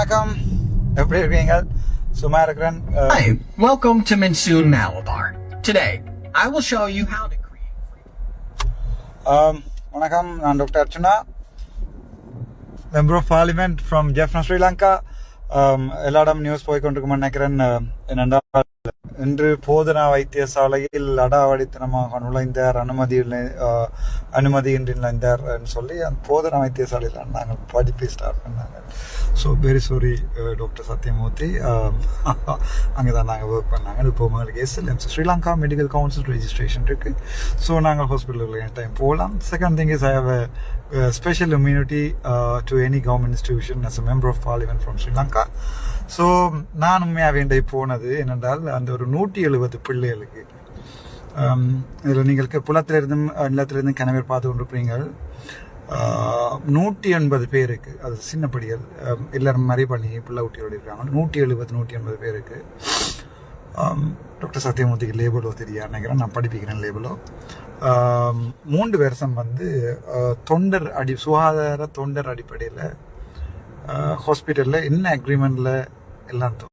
வணக்கம் எப்படி இருக்கீங்க சும்மா இருக்கிறேன் அஹ், Hi, welcome to Monsoon Malabar. Today, I will show you how to create. ஆம், வணக்கம் நான் doctor Archana member of parliament from Jaffna Sri Lanka ஆம், எல்லா இடம் நியூஸ் போய் கொண்டிருக்குமா நினைக்கிறேன் அஹ், என்னென்றால் இன்று போதனா வைத்தியசாலையில் அடாவடித்தனமாக நுழைந்தார். அனுமதி அனுமதியின்றி நுழைந்தார் சொல்லி அந்த போதனா வைத்தியசாலையில் நாங்கள் படிப்பை ஸ்டார்ட் பண்ணாங்க so very sorry uh, doctor Sathyamoorthy அங்கே தான் நாங்கள் ஒர்க் பண்ணாங்க. இப்போ உங்களுக்கு SLM Sri Lanka medical council registration இருக்குது ஸோ நாங்கள் ஹாஸ்பிட்டலில் என் டைம் போகலாம். Second thing is I have special immunity to any government institution as a member of parliament from Sri Lanka so நான் உண்மையாக வேண்டை போனது என்னென்றால் அந்த ஒரு நூற்றி எழுபது பிள்ளைகளுக்கு இதில் நீங்கள் புலத்திலிருந்தும் நிலத்திலிருந்தும் கிணவர் பார்த்து கொண்டிருப்பீங்கள் நூற்றி எண்பது பேருக்கு அது சின்னப்படிகள் எல்லாரும் மறை பண்ணி பிள்ளை ஊட்டியோடு இருக்காங்க நூற்றி எழுபது நூற்றி எண்பது பேருக்கு டாக்டர் சத்யமூர்த்திக்கு லேபிளோ தெரியா நினைக்கிறேன். நான் படிப்பிக்கிறேன் லேபிளோ. மூன்று வருஷம் வந்து தொண்டர் அடி சுகாதார தொண்டர் அடிப்படையில் ஹாஸ்பிட்டலில் என்ன அக்ரிமெண்ட்டில் எல்லாம் தொ-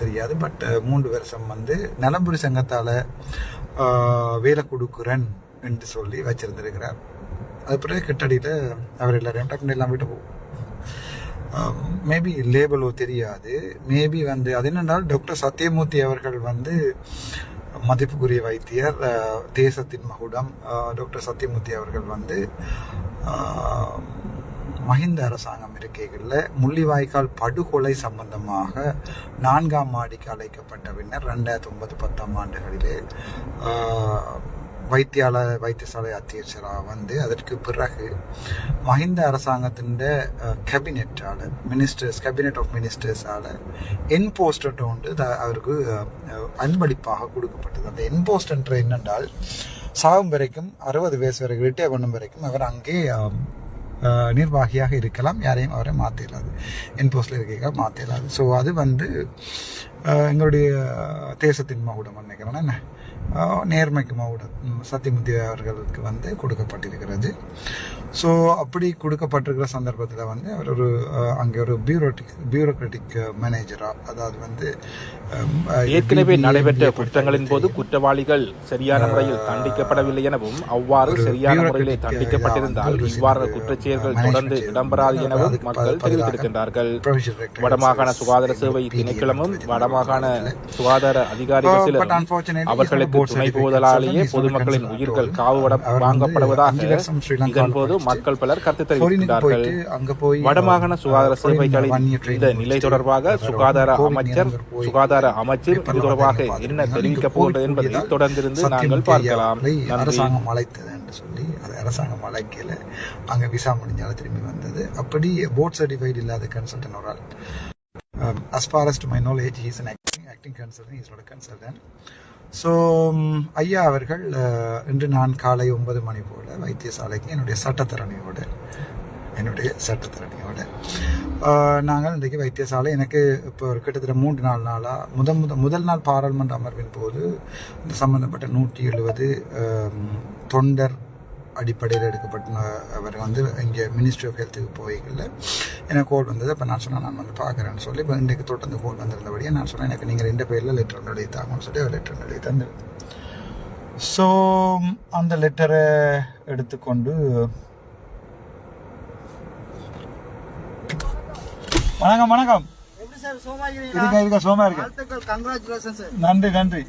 தெரியாது பட் மூன்று வருஷம் வந்து நலம்புரி சங்கத்தால் வேலை கொடுக்குறேன் என்று சொல்லி வச்சிருந்திருக்கிறார். அது பிறகு கிட்டடியில் அவர் எல்லாரையும் டக்குனு எல்லாம் விட்டு போகும் மேபி லேபலோ தெரியாது. மேபி வந்து அது என்னென்றால் டாக்டர் சத்யமூர்த்தி அவர்கள் வந்து மதிப்புக்குரிய வைத்தியர் தேசத்தின் மகுடம். டாக்டர் சத்யமூர்த்தி அவர்கள் வந்து மஹிந்த அரசாங்கம் இருக்கைகளில் முள்ளிவாய்க்கால் படுகொலை சம்பந்தமாக நான்காம் மாடிக்கு அழைக்கப்பட்ட பின்னர் ரெண்டாயிரத்தி ஒன்பது பத்தாம் ஆண்டுகளிலே ஆஹ், வைத்தியால வைத்தியசாலை அத்தியட்சராக வந்து அதற்கு பிறகு மஹிந்த அரசாங்கத்தின் கேபினெட்டால் மினிஸ்டர்ஸ் கேபினெட் ஆஃப் மினிஸ்டர்ஸால் என்போஸ்டட் உண்டு த- அவருக்கு அன்பளிப்பாக கொடுக்கப்பட்டது. அந்த என்போஸ்டர் என்னென்றால் சாகும் வரைக்கும் அறுபது வயசு வரைக்கும் ரிட்டையர் பண்ணும் வரைக்கும் அவர் அங்கே நிர்வாகியாக இருக்கலாம் யாரையும் அவரை மாற்றிடலாது என்போஸில் இருக்க மாற்றிடலாது ஸோ அது வந்து எங்களுடைய தேசத்தின் மகுடம் நினைக்கிறேன். என்ன? நேர்மைக்கு மகுடம் ம், சத்தியமூர்த்தி அவர்களுக்கு வந்து கொடுக்கப்பட்டிருக்கிறது. ஸோ அப்படி கொடுக்கப்பட்டிருக்கிற சந்தர்ப்பத்தில் வந்து அவர் ஒரு அங்கே ஒரு பியூரோட்டிக் பியூரோக்ராட்டிக் மேனேஜராக அதாவது வந்து ஏற்கனவே நடைபெற்ற குற்றங்களின் போது குற்றவாளிகள் சரியான முறையில் தண்டிக்கப்படவில்லை எனவும் அவ்வாறு சரியான முறையிலே தண்டிக்கப்பட்டிருந்தால் இவ்வாறு குற்றச்செயல்கள் தொடர்ந்து இடம்பெறாது எனவும் மக்கள் தெரிவித்திருக்கின்றார்கள். வடமாகாண சுகாதார சேவை திணைக்களமும் நடத்துவதில் நடத்துவதில் சுகாதார அதிகாரிகள் அவர்களுக்கு துணை a பொதுமக்களின் உயிர்கள் வந்து வாங்கப்படுவதாக இதன்போது படிச்சுட்டு மக்கள் பலர் கருத்து போய் வடமாகாண சுகாதார சேவைகளின் இந்த நிலை தொடர்பாக சுகாதார அமைச்சர் சுகாதார அமைச்சர் இது தொடர்பாக என்ன நீங்க தெரிவிக்க போய் போகிறது என்பதை தொடர்ந்திருந்து நாங்கள் பார்க்கலாம். அரசாங்கம் அழைத்தது என்று சொல்லி அது அரசாங்கம் அழைக்கல. அங்க விசா முடிஞ்சாலும் திரும்பி வந்தது. அப்படி போர்ட் சர்டிஃபைடு இல்லாத கன்சல்டன் ஒரு ஆள் um, as far as to my knowledge, he is an acting, acting consultant, he's not a consultant. So um, ஐயா அவர்கள் uh, இன்று நான் காலை ஒன்பது மணி போல வைத்தியசாலைக்கு என்னுடைய சட்டத்தரணியோடு என்னுடைய சட்டத்திறனையோட uh, நாங்கள் இன்றைக்கு வைத்தியசாலை எனக்கு இப்போ ஒரு கிட்டத்தட்ட மூன்று நாலு நாளாக முத முத முதல் நாள் பாராளுமன்ற அமர்வின் போது இந்த சம்மந்தப்பட்ட நூற்றி எழுபது um, தொண்டர் அடிப்படையில் எடுக்கப்பட்ட அவர் வந்து இங்கே மினிஸ்ட்ரி ஆஃப் ஹெல்த்துக்கு போய்கல எனக்கு கோல் வந்தது அப்போ நான் சொன்னேன் நான் வந்து பார்க்குறேன்னு சொல்லி இப்போ இன்றைக்கு தொடர்ந்து கோல் வந்திருந்தபடியே நான் சொன்னேன் எனக்கு நீங்கள் ரெண்டு பேரில் லெட்டர் எழுதி தாங்கன்னு சொல்லி அவர் லெட்டர் எழுதி தந்து ஸோ அந்த லெட்டரை எடுத்துக்கொண்டு வணக்கம் வணக்கம். நன்றி நன்றி.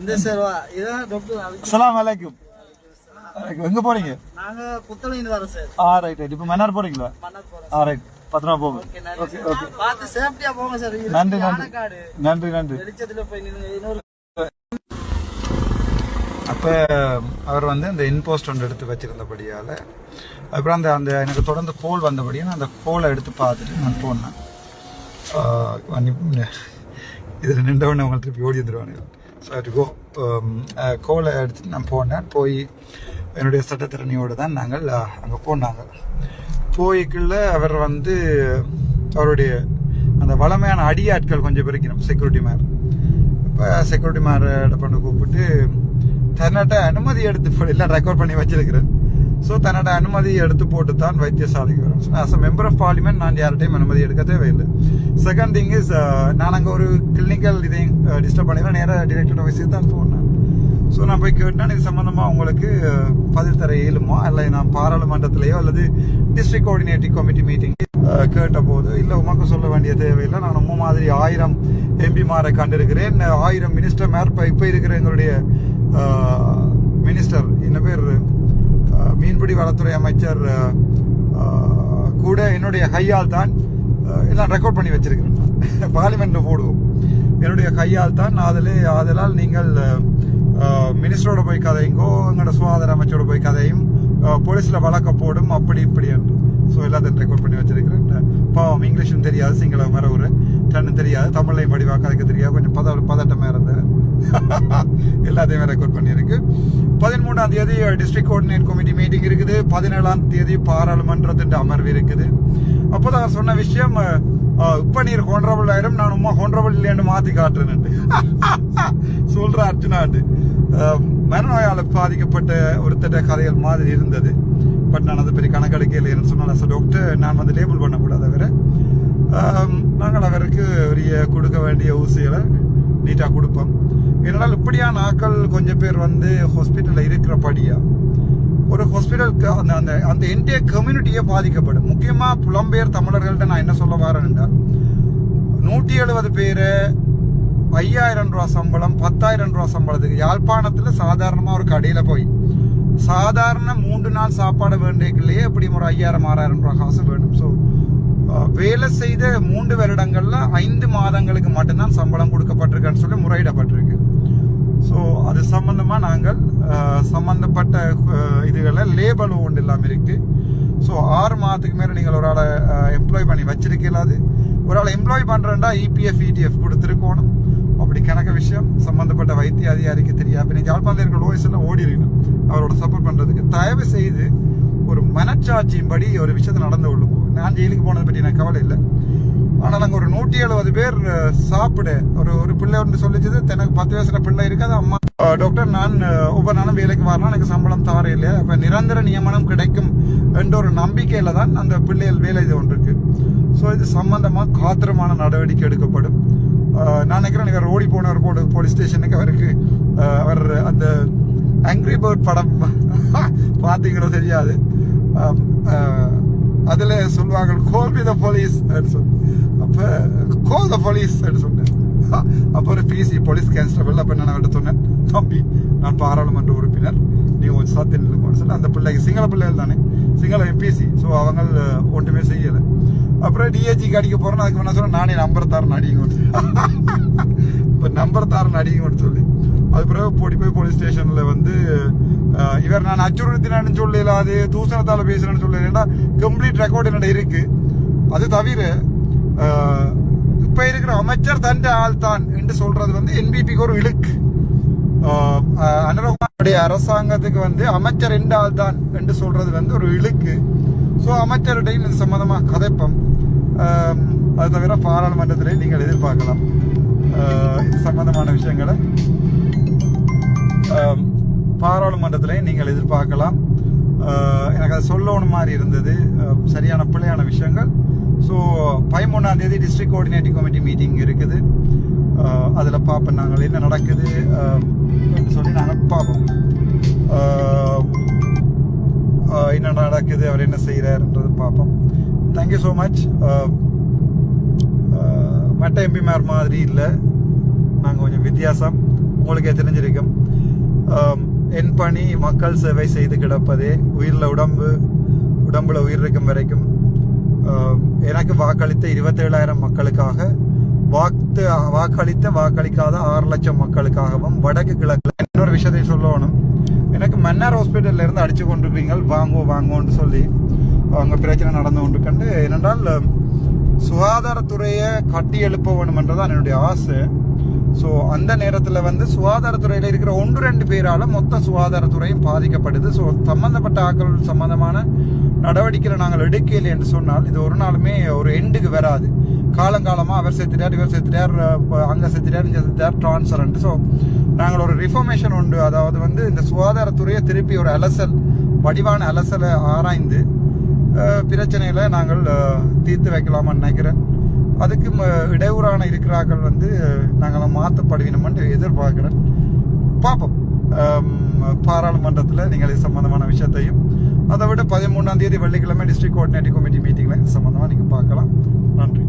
இந்த சார் இதான் டாக்டர் அஸ்ஸலாமு அலைக்கும். எங்க போறீங்க? நாங்க புத்தளைந்து வரோம் சார். ஆ ரைட் ரைட் இப்போ மன்னார் போறீங்களா? மன்னர் போறோம் ஆ ரைட் பத்திரமா போங்க. Okay sir. பார்த்து சேஃப்டியா போங்க சார். நன்றி நன்றி. நன்றி நன்றி. வெளிச்சத்துல போய் இன்னொரு அப்போ அவர் வந்து அந்த இன்போஸ்ட் ஒன்று எடுத்து வச்சிருந்தபடியால் அப்புறம் அந்த அந்த எனக்கு தொடர்ந்து கோல் வந்தபடியே நான் அந்த கோலை எடுத்து பார்த்துட்டு நான் போனேன். இதில் நின்றவொடனே அவங்க திருப்பி ஓடி வந்துடுவாங்க ஸோ கோ கோலை எடுத்துட்டு நான் போனேன். போய் என்னுடைய சட்டத்திறனியோடு தான் நாங்கள் அங்கே போனாங்க. போய்க்குள்ள அவர் வந்து அவருடைய அந்த வளமையான அடியாட்கள் கொஞ்சம் பிரிக்கணும் செக்யூரிட்டி மேன் இப்போ செக்யூரிட்டி மேரை பண்ண கூப்பிட்டு தன்னட்ட அனுமதி எடுத்து எல்லாம் ரெக்கார்ட் பண்ணி வச்சிருக்கிறேன். ஸோ தன்னோட அனுமதி எடுத்து போட்டு தான் வைத்தியசாலைக்கு வரும். As a member of parliament நான் யார்கிட்டையும் அனுமதி எடுக்க தேவையில்லை. செகண்ட் திங் இஸ் நான் அங்கே ஒரு கிளினிக்கல் இதையும் டிஸ்டர்ப் பண்ணிடுறேன் நேராக டிரெக்டர் ஆஃபீஸுக்கு தான் போனேன் ஸோ நான் போய் கேட்டேன் இது சம்மந்தமாக உங்களுக்கு பதில் தர இயலுமா? இல்லை நான் பாராளுமன்றத்திலேயோ அல்லது டிஸ்ட்ரிக்ட் கோஆர்டினேட்டிவ் கமிட்டி மீட்டிங் கேட்டபோது இல்லை உமக்கு சொல்ல வேண்டிய தேவையில்லை. நான் உம்ம மாதிரி ஆயிரம் எம்பிமாரை கண்டிருக்கிறேன். ஆயிரம் மினிஸ்டர் மேர் இப்போ இப்போ இருக்கிற எங்களுடைய மினிஸ்டர் என்ன பேர்? மீன்பிடி வளத்துறை அமைச்சர் கூட என்னுடைய கையால் தான் எல்லாம் ரெக்கார்ட் பண்ணி வச்சிருக்கிறேன். பார்லிமெண்ட்டில் போடுவோம். என்னுடைய கையால் தான் அதிலே ஆதலால் நீங்கள் மினிஸ்டரோட போய் கதையுங்கோ எங்களோட சுகாதார அமைச்சரோட போய் கதையும் போலீஸில் வழக்க போடும் அப்படி இப்படி என்று ஸோ எல்லாத்தையும் ரெக்கார்ட் பண்ணி வச்சிருக்கிறேன் பாவம் இங்கிலீஷும் தெரியாது சிங்களம் வேற ஒரு டன்னு தெரியாது தமிழையும் படிவாக கதைக்க தெரியாது கொஞ்சம் பத பதட்டமாக இருந்தேன் எல்லாத்தையுமே ரெக்கார்ட் பண்ணியிருக்கு பதிமூணாம் தேதி டிஸ்ட்ரிக்ட் கோஆர்டினேட் கமிட்டி மீட்டிங் இருக்குது பதினேழாம் தேதி பாராளுமன்றத்தின் அமர்வு இருக்குது அப்போதான் சொன்ன விஷயம் இப்ப நீர் ஹோன்ரபிள் ஆயிரும் நான் உமா ஹோன்ரபிள் இல்லைன்னு மாத்தி காட்டுறேன் சொல்ற அர்ஜுனாண்டு மனநோயால் பாதிக்கப்பட்ட ஒருத்தட கதைகள் மாதிரி இருந்தது. பட் நான் அது பெரிய கணக்கெடுக்கையில் சொன்னால் டாக்டர் நான் வந்து லேபிள் பண்ணக்கூடாது அவரை. நாங்கள் அவருக்கு உரிய கொடுக்க வேண்டிய ஊசிகளை நீட்டாக கொடுப்போம். என்னால் இப்படியான ஆட்கள் கொஞ்சம் பேர் வந்து ஹாஸ்பிட்டலில் இருக்கிறபடியா ஒரு ஹாஸ்பிட்டலுக்கு அந்த அந்த அந்த என்டைய கம்யூனிட்டியே பாதிக்கப்படும். முக்கியமாக புலம்பெயர் தமிழர்கள்ட்ட நான் என்ன சொல்ல வரேன்டா நூற்றி எழுபது பேர் ஐயாயிரம் ரூபா சம்பளம் பத்தாயிரம் ரூபா சம்பளத்துக்கு யாழ்ப்பாணத்தில் சாதாரணமாக ஒரு கடையில் போய் சாதாரண மூன்று நாள் சாப்பாடு வேண்டியக்குள்ளேயே எப்படி ஒரு ஐயாயிரம் ஆறாயிரம் ரூபா காசு வேணும். ஸோ வேலை செய்த மூன்று வருடங்களில் ஐந்து மாதங்களுக்கு மட்டும்தான் சம்பளம் கொடுக்கப்பட்டிருக்குன்னு சொல்லி முறையிடப்பட்டிருக்கு. ஸோ அது சம்மந்தமாக நாங்கள் சம்மந்தப்பட்ட இதுகளை லேபல் ஒன்று இல்லாமல் இருக்குது ஸோ ஆறு மாதத்துக்கு மேலே நீங்கள் ஒரு ஆளை எம்ப்ளாய் பண்ணி வச்சிருக்கலாது ஒரு ஆளை எம்ப்ளாய் பண்ணுறேன்டா இபிஎஃப் இடிஎஃப் கொடுத்துருக்கோணும். அப்படி கணக்க விஷயம். சம்மந்தப்பட்ட வைத்திய அதிகாரிக்கு தெரியாது. இப்போ நீங்கள் யாழ்ப்பாணத்தில் இருக்கிற ஓஎஸ்ல ஓடி இருக்கணும். அவரோட சப்போர்ட் பண்ணுறதுக்கு தயவு செய்து ஒரு மனச்சாட்சியின்படி ஒரு விஷயத்தை நடந்து கொள்ளும் நான் ஜெயிலுக்கு போனதை பற்றி எனக்கு கவலை இல்லை. ஆனால் அங்கே ஒரு நூற்றி எழுபது பேர் சாப்பிடு. ஒரு ஒரு பிள்ளை ஒன்று சொல்லிச்சது எனக்கு பத்து வயசுல பிள்ளை இருக்காது அம்மா. டாக்டர் நான் ஒவ்வொரு நாளும் வேலைக்கு வரணும் எனக்கு சம்பளம் தவற இல்லையா அப்போ நிரந்தர நியமனம் கிடைக்கும் என்ற ஒரு நம்பிக்கையில தான் அந்த பிள்ளைகள் வேலை இது ஒன்று இருக்கு ஸோ இது சம்பந்தமாக காத்திரமான நடவடிக்கை எடுக்கப்படும். நான் நினைக்கிறேன் இவர் ஓடி போனவர் போடு போலீஸ் ஸ்டேஷனுக்கு அவருக்கு அவர் அந்த ஆங்கிரி பேர்ட் படம் பார்த்தீங்களோ தெரியாது. அதில் சொல்லுவாங்க கோல் த போலீஸ் அப்போ அப்ப கோல் த போலீஸ் சொன்னேன். அப்போ ஒரு பிசி போலீஸ் கான்ஸ்டபிள் அப்போ நான் அவர்கிட்ட சொன்னேன். தம்பி நான் பாராளுமன்ற உறுப்பினர். நீ கொஞ்சம் சாத்தி நிற்கும்னு சொல்லி அந்த பிள்ளைக்கு சிங்கள பிள்ளைகள் தானே. சிங்கள எம்பிசி ஸோ அவங்க ஒன்றுமே செய்யலை. அப்புறம் டிஏஜிக்கு அடிக்க போறேன்னு அதுக்கு நான் சொன்னேன் நானே நம்பர் தாரன் அடிங்க இப்போ நம்பர் தாரன் அடிங்கன்னு சொல்லி அது பிறகு போடி போய் போலீஸ் ஸ்டேஷன்ல வந்து இவர் நான் அச்சுறுத்தினு சொல்லல அது தூசணத்தால பேசுறேன்னு சொல்லல. கம்ப்ளீட் ரெக்கார்டு என்னோட இருக்கு. அது தவிர இப்போ இப்ப இருக்கிற அமைச்சர் தண்ட ஆள் தான் என்று சொல்றது வந்து என்பிபிக்கு ஒரு இழுக்கு. அனுரகுமாருடைய அரசாங்கத்துக்கு வந்து அமைச்சர் எந்த ஆள் தான் என்று சொல்றது வந்து ஒரு இழுக்கு. ஸோ அமைச்சருடையும் இது சம்பந்தமா கதைப்பம். அது தவிர பாராளுமன்றத்திலே நீங்கள் எதிர்பார்க்கலாம். இது சம்பந்தமான விஷயங்களை. பாராளுமன்றத்திலையும் நீங்கள் எதிர்பார்க்கலாம். எனக்கு அது சொல்லணும் மாதிரி இருந்தது. சரியான பிள்ளையான விஷயங்கள். ஸோ பதிமூணாம் தேதி டிஸ்ட்ரிக்ட் கோஆர்டினேட்டிவ் கமிட்டி மீட்டிங் இருக்குது. அதில் பார்ப்போம் நாங்கள் என்ன நடக்குது சொல்லி நாங்கள் பார்ப்போம். என்ன நடக்குது அவர் என்ன செய்கிறாருன்றது பார்ப்போம். தேங்க்யூ ஸோ மச் மற்ற எம்பிமார் மாதிரி இல்லை. நாங்கள் கொஞ்சம் வித்தியாசம். உங்களுக்கே தெரிஞ்சிருக்கும். என் பணி மக்கள் சேவை செய்து கிடப்பதே உயிரில் உடம்பு உடம்புல உயிர் இருக்கும் வரைக்கும். எனக்கு வாக்களித்த இருபத்தேழாயிரம் மக்களுக்காக வாக்கு வாக்களித்த வாக்களிக்காத ஆறு லட்சம் மக்களுக்காகவும் வடக்கு கிழக்கு இன்னொரு விஷயத்தை சொல்லணும். எனக்கு மன்னார் ஹாஸ்பிட்டலில் இருந்து அடிச்சு கொண்டிருக்கீங்க வாங்குவோம் வாங்கோன்னு சொல்லி அவங்க பிரச்சனை நடந்து கொண்டிருக்கண்டு ஏனென்றால் சுகாதாரத்துறையை கட்டி எழுப்ப வேணுமென்றதான் என்னுடைய ஆசை. ஸோ அந்த நேரத்தில் வந்து சுகாதாரத்துறையில் இருக்கிற ஒன்று ரெண்டு பேரால் மொத்த சுகாதாரத்துறையும் பாதிக்கப்படுது. ஸோ சம்மந்தப்பட்ட ஆக்கள் சம்பந்தமான நடவடிக்கைகளை நாங்கள் எடுக்கலை என்று சொன்னால் இது ஒரு நாளுமே ஒரு எண்டுக்கு வராது. காலங்காலமாக அவர் செத்துட்டார் இவர் செத்துட்டார் அங்கே செத்துட்டார் இங்கே செத்துட்டார் டிரான்ஸ்ஃபரண்ட் ஸோ நாங்கள் ஒரு ரிஃபர்மேஷன் உண்டு. அதாவது வந்து இந்த சுகாதாரத்துறையை திருப்பி ஒரு அலசல் வடிவான அலசலை ஆராய்ந்து பிரச்சனைகளை நாங்கள் தீர்த்து வைக்கலாமான்னு நினைக்கிறேன். அதுக்கு ம- இடையூறான இருக்கிறார்கள் வந்து நாங்கள் மாற்றப்படுவினோம்னு எதிர்பார்க்கிறேன் பார்ப்போம். பாராளுமன்றத்தில் நீங்கள் இது சம்மந்தமான விஷயத்தையும் அதை விட பதிமூணாம் தேதி வெள்ளிக்கிழமை டிஸ்ட்ரிக்ட் கோஆர்டினேட்டிவ் கமிட்டி மீட்டிங்கில் இது சம்மந்தமாக நீங்கள் பார்க்கலாம். நன்றி.